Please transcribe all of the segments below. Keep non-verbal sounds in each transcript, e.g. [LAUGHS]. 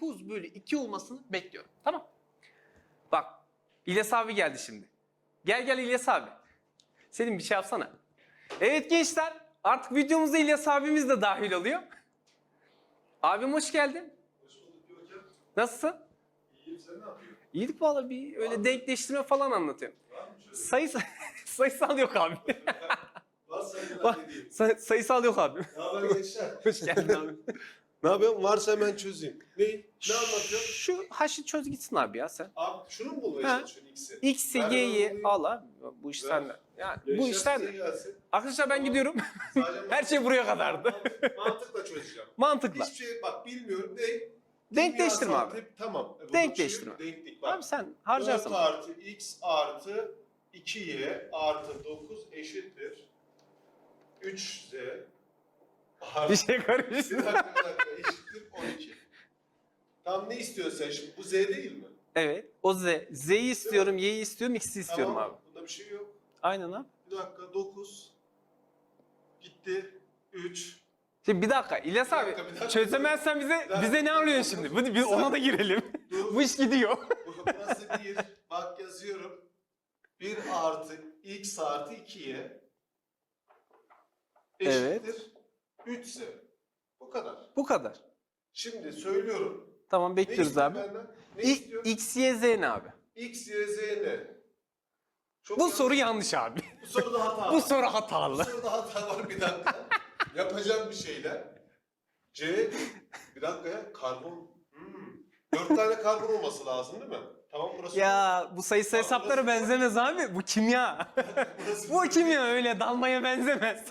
9 bölü 2 olmasını bekliyorum. Tamam. Bak İlyas abi geldi şimdi. Gel gel İlyas abi. Senin bir şey yapsana. Evet gençler artık videomuza İlyas abimiz de dahil oluyor. Abim hoş geldin. Hoş bulduk Görkem. Nasılsın? İyiyim sen ne yapıyorsun? İyilik valla bir öyle denkleştirme falan anlatıyorum. Var mı şöyle? Sayı, [LAUGHS] sayısal yok abi. Halledeyim. say- sayısal yok abi. Ne haber gençler? Hoş geldin abi. [LAUGHS] ne yapıyorsun? Varsa hemen çözeyim. Ne? Ne anlatıyorsun? Şu haşı çöz gitsin abi ya sen. Abi şunu mu bulmaya Ha. çalışıyorsun X'i? X'i, Y'yi bana bunu. al abi. Bu iş Ver. Yani bu iş size sende. gelsin. Arkadaşlar ben gidiyorum. [LAUGHS] Sadece Her şey buraya kadardı. Mant- Mantıkla çözeceğim. Mantıkla. Hiçbir şey bak bilmiyorum. Ne? Denkleştirme Kimyasal abi. tip, Tamam. E, burada Denkleştirme. bir. Denklik bak. Abi sen 4 harcarsın. artı X artı 2Y artı 9 eşittir. 3Z artı Bir şey Bir karıştı. dakika bir dakika eşittir 12. Tam ne istiyorsun sen şimdi? Bu Z değil mi? Evet. O Z. Z'yi istiyorum, Y'yi istiyorum, X'i istiyorum tamam. abi. Bunda bir şey yok. Aynen abi. Bir dakika 9. Gitti. 3. Şimdi bir dakika İlyas Bir abi dakika, bir dakika. çözemezsen bize dakika. bize ne alıyorsun şimdi? Bu- Biz ona da girelim. [LAUGHS] Dur. Bu iş gidiyor. Burası 1. Bak yazıyorum. 1 artı X artı 2'ye Evet. eşittir 3Z. Bu kadar. Bu kadar. Şimdi söylüyorum. Tamam bekliyoruz istiyor abi. benden? Ne İ- istiyor? X, Y, Z ne abi? X, Y, Z ne? Çok Bu soru yanlış abi. Bu soruda hata [LAUGHS] Bu var. soru Bu hatalı. soruda hata var bir dakika. Yapacağım bir şeyler. C, bir dakika ya, karbon. Hmm. Dört tane karbon olması lazım değil mi? Tamam burası. Ya bu sayısı hesaplara benzemez abi. Bu kimya. [LAUGHS] burası Bu kimya öyle dalmaya benzemez.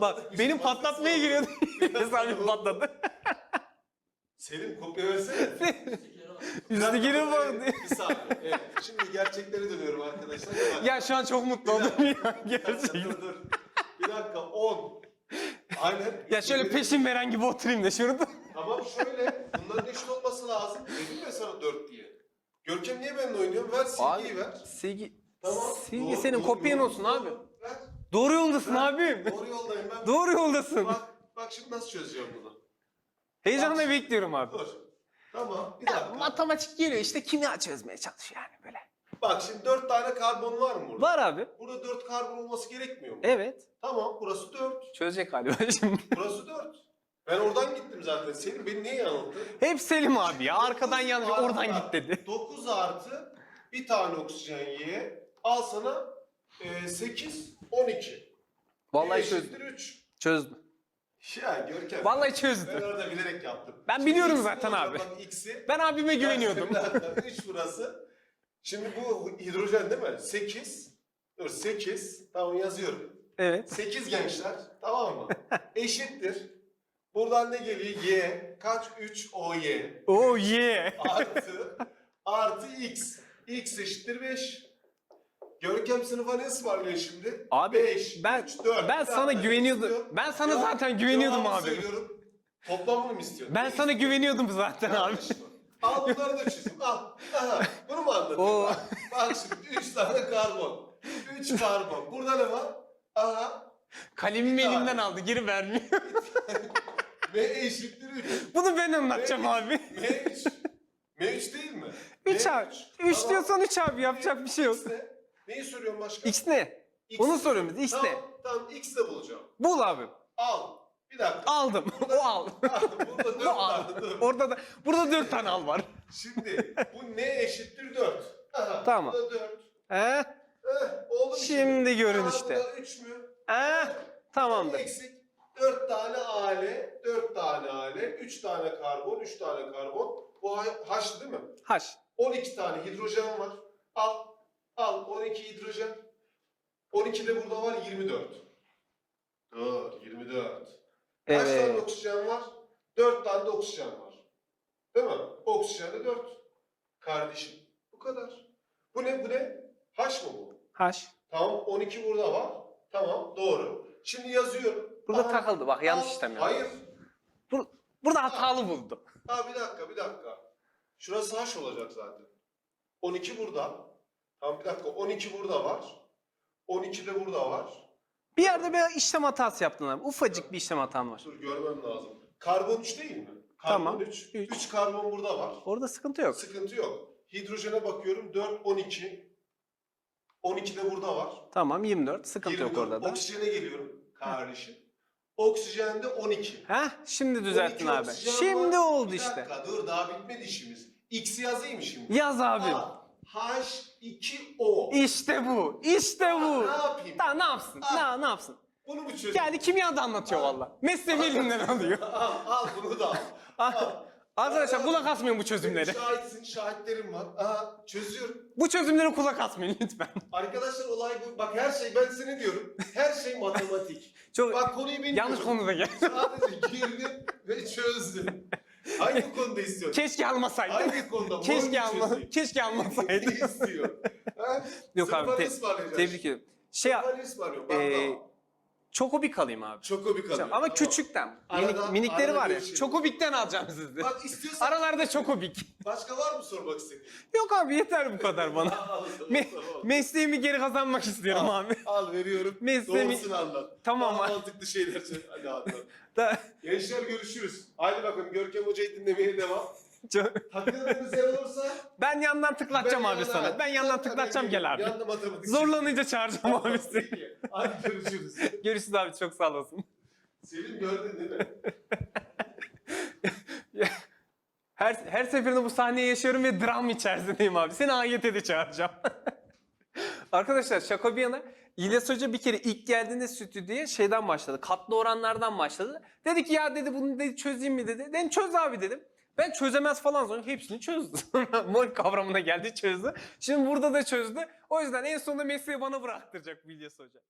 Bak benim patlatmaya giriyordu. Hesabım patladı. Selim kopya versene. [LAUGHS] Üsttekine Evet, bak. Bir saniye. Evet. Şimdi gerçeklere dönüyorum arkadaşlar. Ya şu an çok mutlu oldum ya gerçekten. dur, dur. Bir dakika 10. Aynen. Ya şöyle peşin veren gibi oturayım da şurada. Tamam şöyle. Bunların eşit olması lazım. Dedim ya sana 4 diye. Görkem niye benimle oynuyor? Ver silgiyi ver. Silgi, Tamam. silgi Doğru, senin doğru, kopyan doğru, olsun doğru. abi. Ver. Doğru yoldasın ver. abim. Doğru yoldayım ben. Doğru yoldasın. Bak, bak şimdi nasıl çözeceğim bunu. Heyecanla Bak. bekliyorum abi. Dur. Tamam bir Ya, dakika. matematik geliyor işte kimya çözmeye çalışıyor yani böyle. Bak şimdi 4 tane karbon var mı burada? Var abi. Burada 4 karbon olması gerekmiyor mu? Evet. Tamam burası 4. Çözecek galiba şimdi. [LAUGHS] Burası 4. Ben oradan gittim zaten. Senin beni niye yanılttın? Hep Selim abi ya. Arkadan yanlış oradan git dedi. [LAUGHS] 9 artı bir tane oksijen Y. Al sana e, 8, 12. Vallahi eşittir çözdüm. 3. Çözdüm. Ya Görkem. Vallahi Ben çözdüm. orada bilerek yaptım. Ben Şimdi biliyorum X'i zaten abi. X'i. Ben abime güveniyordum. [LAUGHS] 3 burası. Şimdi bu hidrojen değil mi? 8. Dur 8. Tamam yazıyorum. Evet. 8 gençler. Tamam mı? [LAUGHS] Eşittir. Buradan ne geliyor? Y. Kaç? 3 OY. Oh yeah. Artı. artı X. X eşittir 5. Görkem sınıfa ne ısmarlıyor şimdi? Abi, 5, ben- 3, 4. ben sana güveniyordum. Ben sana zaten güveniyordum abi. Söylüyorum. Toplamını mı istiyorsun? Ben Ne sana güveniyordum zaten abi. Yanlış mı? Al bunları da çizim. Al. Aha. Bunu mu anlatayım? Oo. Bak, bak şimdi 3 tane karbon. 3 karbon. Burada ne var? Aha. Kalemimi tane. elimden aldı geri vermiyor. [LAUGHS] M eşittir 3. Bunu ben anlatacağım abi. M3. M3 değil mi? 3 M3. abi. 3 Tamam. diyorsan 3 abi yapacak bir şey yok. Ne? Neyi soruyorum başka? X ne? X. Onu soruyorum biz. X ne? Tamam, tamam X de bulacağım. Bul abi. Al. Bir dakika. Aldım. [LAUGHS] O al. [LAUGHS] Burada [LAUGHS] Bu 4 al. tane dur. Orada da burada 4 tane al var. Şimdi bu ne eşittir 4? Aha, Tamam. Bu da 4. He? Eh, oldu mu Şimdi görün Aha, işte. Bu da 3 mü? He? Tamamdır. Eksik. 4 tane Ale, 4 tane Ale, 3 tane karbon, 3 tane karbon. Bu H- değil mi? H. 12 tane hidrojen var. Al. Al 12 hidrojen. 12 de burada var 24. Dur 24. Kaç tane Evet. oksijen var? 4 tane de oksijen var. Değil mi? Oksijen de 4. Kardeşim. Bu kadar. Bu ne bu ne? H mı bu? H. Tamam 12 burada var. Tamam doğru. Şimdi yazıyorum. Burada Aha, takıldı bak yanlış işlem yaptı. Hayır. Bur- burada hatalı buldu. Ha bir dakika bir dakika. Şurası H olacak zaten. 12 burada. Tamam bir dakika 12 burada var. 12 de burada var. Bir yerde bir işlem hatası yaptın abi. Ufacık bir işlem hatan var. Dur görmem lazım. Karbon 3 değil mi? Karbon Tamam. 3. Üç. 3 karbon burada var. Orada sıkıntı yok. Sıkıntı yok. Hidrojene bakıyorum 4, 12. 12 de burada var. Tamam 24. Sıkıntı yok 24. orada da. Oksijene geliyorum kardeşim. Oksijende 12. Heh şimdi düzelttin 12 abi. oksijen Şimdi var. oldu Bir işte. dakika dur daha bitmedi işimiz. X'i yazayım şimdi. Yaz abi. A, H2O. İşte bu. İşte bu. Ne yapayım? Daha ne yapsın? Ah. Ne, ne yapsın? Bunu mu çözeyim? Yani kimyada anlatıyor valla. Mesleğimi elimden [LAUGHS] alıyor. al, al bunu da al. al. Arkadaşlar kulak asmayın bu çözümleri. Şahitsin, şahitlerim var. Aha, çözüyorum. Bu çözümleri kulak asmayın lütfen. Arkadaşlar olay bu. Bak her şey ben seni diyorum. Her şey matematik. Çok Bak konuyu bilmiyorum. yanlış konuda gel. Sadece girdim ve çözdüm. Hangi konuda istiyorsun? Keşke almasaydı. Hangi konuda? [LAUGHS] Keşke alma, keşke almasaydı. Ne istiyor? [LAUGHS] Ha? Yok abi, Zımpara te- ısmarlayacağım. Tebrik ederim. Şey Ee, tamam. Çokobik alayım abi. Çokobik alıyorum. Ama Tamam. küçükten. Arada- Minik, minikleri arada var ya. görüşelim. Çokobik'ten alacağım sizi. Bak istiyorsan Aralarda çokobik. başka var mı sormak istediğin? Yok abi yeter bu kadar bana. [LAUGHS] Al, Me- tamam. mesleğimi geri kazanmak istiyorum abi. Al veriyorum. Mesleğimi- Doğrusunu anlat. Tamam Daha abi. mantıklı şeyler söyle. Hadi anlat. [LAUGHS] Da- Gençler görüşürüz. Haydi bakın Görkem Hoca'yı dinlemeye devam. [LAUGHS] Çok- Takıldığınız yer olursa Ben yandan tıklatacağım ben abi yanına- sana. Ben yandan tıklatacağım gel abi. Matematik. Zorlanınca çağıracağım abi seni. Hadi görüşürüz. [LAUGHS] Görüşürüz abi çok sağ olasın. Selim gördün değil mi? [LAUGHS] Her, her seferinde bu sahneyi yaşıyorum ve dram içerisindeyim abi. Seni AYT'de de çağıracağım. Arkadaşlar şaka bir yana İlyas Hoca bir kere ilk geldiğinde stüdyoya şeyden başladı. Katlı oranlardan başladı. Dedi ki ya dedi bunu dedi çözeyim mi dedi. Dedim çöz abi dedim. Ben çözemez falan sonra hepsini çözdü. [LAUGHS] Mol kavramına geldi çözdü. Şimdi burada da çözdü. O yüzden en sonunda mesleği bana bıraktıracak bu İlyas Hoca.